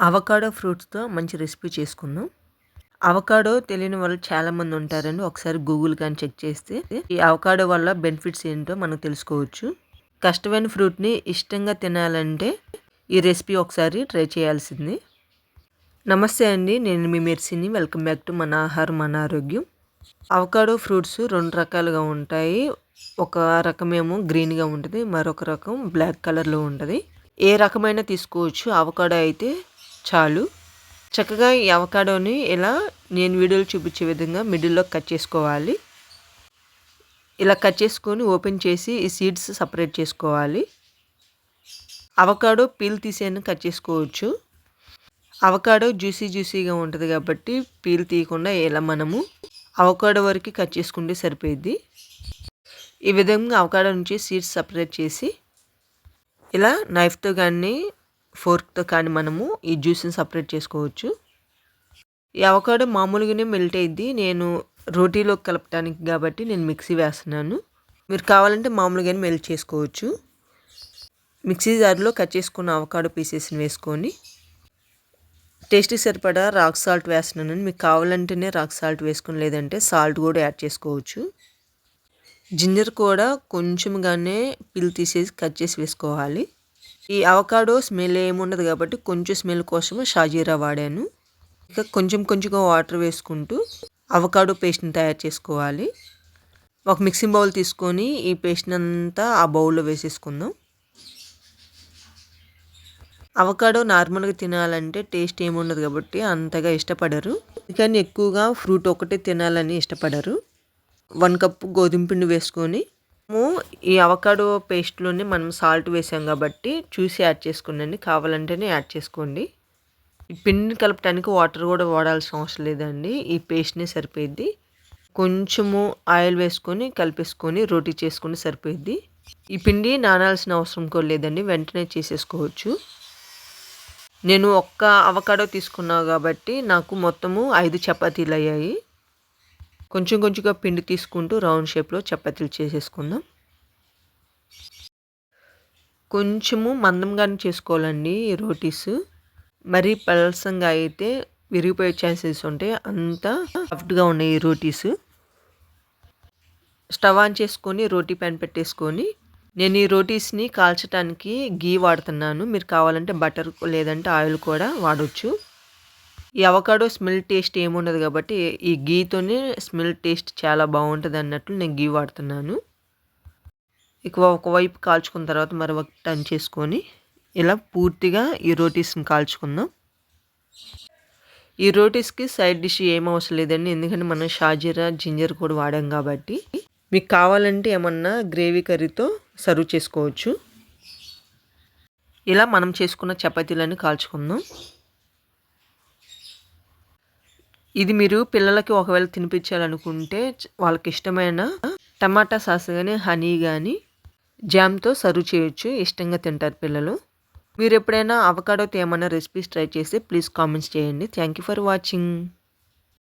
Avocado ఫ్రూట్స్తో మంచి recipe చేసుకుందాం. Avocado తెలియని వాళ్ళు చాలామంది ఉంటారండి. ఒకసారి గూగుల్ కానీ చెక్ చేస్తే ఈ అవకాడో వల్ల బెనిఫిట్స్ ఏంటో మనం తెలుసుకోవచ్చు. కష్టమైన ఫ్రూట్ని ఇష్టంగా తినాలంటే ఈ రెసిపీ ఒకసారి ట్రై చేయాల్సింది. నమస్తే అండి. నేను మీ మెర్సిని. వెల్కమ్ బ్యాక్ టు మన ఆహారం మన ఆరోగ్యం. అవకాడో ఫ్రూట్స్ రెండు రకాలుగా ఉంటాయి. ఒక రకమేమో గ్రీన్గా ఉంటుంది. మరొక రకం బ్లాక్ కలర్లో ఉంటుంది. ఏ రకమైన తీసుకోవచ్చు. అవకాడో అయితే చాలు. చక్కగా ఈ అవకాడోని ఇలా నేను వీడియోలో చూపించే విధంగా మిడిల్లో కట్ చేసుకోవాలి. ఇలా కట్ చేసుకొని ఓపెన్ చేసి ఈ సీడ్స్ సపరేట్ చేసుకోవాలి. అవకాడో పీల్ తీసేయని కట్ చేసుకోవచ్చు. అవకాడో జ్యూసీ జ్యూసీగా ఉంటుంది కాబట్టి పీల్ తీయకుండా ఇలా మనము అవకాడో వరకు కట్ చేసుకుంటే సరిపోయిద్ది. ఈ విధంగా అవకాడో నుంచి సీడ్స్ సపరేట్ చేసి ఇలా నైఫ్తో కానీ ఫోర్క్తో కానీ మనము ఈ జ్యూస్ని సపరేట్ చేసుకోవచ్చు. ఈ అవకాడో మామూలుగానే మెల్ట్ అయింది నేను రోటీలో కలపడానికి కాబట్టి నేను మిక్సీ వేస్తున్నాను. మీరు కావాలంటే మామూలుగానే మెల్ట్ చేసుకోవచ్చు. మిక్సీ జార్లో కట్ చేసుకున్న అవకాడో పీసెస్ని వేసుకొని టేస్ట్కి సరిపడా రాక్ సాల్ట్ వేస్తున్నాను మీకు కావాలంటేనే రాక్ సాల్ట్ వేసుకుని లేదంటే సాల్ట్ కూడా యాడ్ చేసుకోవచ్చు. జింజర్ కూడా కొంచెంగానే పిల్ తీసేసి కట్ చేసి వేసుకోవాలి. ఈ అవకాడో స్మెల్ ఏముండదు కాబట్టి కొంచెం స్మెల్ కోసం షాజీరా వాడాను. ఇక కొంచెం కొంచెంగా వాటర్ వేసుకుంటూ అవకాడో పేస్ట్ని తయారు చేసుకోవాలి. ఒక మిక్సింగ్ బౌల్ తీసుకొని ఈ పేస్ట్ని అంతా ఆ బౌల్లో వేసేసుకుందాం. అవకాడో నార్మల్గా తినాలంటే టేస్ట్ ఏముండదు కాబట్టి అంతగా ఇష్టపడరు. కానీ ఎక్కువగా ఫ్రూట్ ఒకటే తినాలని ఇష్టపడరు. వన్ కప్ గోధుమ పిండి వేసుకొని మనము ఈ అవకాడో పేస్ట్లోనే మనం సాల్ట్ వేసాం కాబట్టి చూసి యాడ్ చేసుకునండి కావాలంటేనే యాడ్ చేసుకోండి. ఈ పిండిని కలపడానికి వాటర్ కూడా వాడాల్సిన అవసరం లేదండి. ఈ పేస్ట్ని సరిపోయిద్ది. కొంచెము ఆయిల్ వేసుకొని కలిపేసుకొని రోటీ చేసుకుని సరిపోయిద్ది. ఈ పిండి నానాల్సిన అవసరం కూడా లేదండి. వెంటనే చేసేసుకోవచ్చు. నేను ఒక్క అవకాడో తీసుకున్నా కాబట్టి నాకు మొత్తము ఐదు చపాతీలు అయ్యాయి. కొంచెం కొంచెంగా పిండి తీసుకుంటూ రౌండ్ షేప్లో చపాతీలు చేసేసుకుందాం. కొంచెము మందంగానే చేసుకోవాలండి రోటీస్. మరీ పలసంగా అయితే విరిగిపోయే ఛాన్సెస్ ఉంటాయి అంత సాఫ్ట్గా ఉన్నాయి ఈ రోటీస్. స్టవ్ ఆన్ చేసుకొని రోటీ ప్యాన్ పెట్టేసుకొని నేను ఈ రోటీస్ని కాల్చడానికి గీ వాడుతున్నాను. మీరు కావాలంటే బటర్ లేదంటే ఆయిల్ కూడా వాడవచ్చు ఈ అవకాడో స్మెల్ టేస్ట్ ఏముండదు కాబట్టి ఈ గీతోనే స్మెల్ టేస్ట్ చాలా బాగుంటుంది అన్నట్లు నేను గీ వాడుతున్నాను. ఇక ఒకవైపు కాల్చుకున్న తర్వాత మరొక టర్న్ చేసుకొని ఇలా పూర్తిగా ఈ రోటీస్ని కాల్చుకుందాం. ఈ రోటీస్కి సైడ్ డిష్ ఏం అవసరం లేదండి ఎందుకంటే మనం షాజీరా జింజర్ కూడా వాడాం కాబట్టి. మీకు కావాలంటే ఏమన్నా గ్రేవీ కర్రీతో సర్వ్ చేసుకోవచ్చు. ఇలా మనం చేసుకున్న చపాతీలన్నీ కాల్చుకుందాం. ఇది మీరు పిల్లలకి ఒకవేళ తినిపించాలనుకుంటే వాళ్ళకి ఇష్టమైన టమాటా సాస్ కానీ హనీ కానీ జామ్తో సర్వ్ చేయొచ్చు. ఇష్టంగా తింటారు పిల్లలు. మీరు ఎప్పుడైనా అవకాడోతో ఏమైనా రెసిపీస్ ట్రై చేస్తే ప్లీజ్ కామెంట్స్ చేయండి. Thank you for watching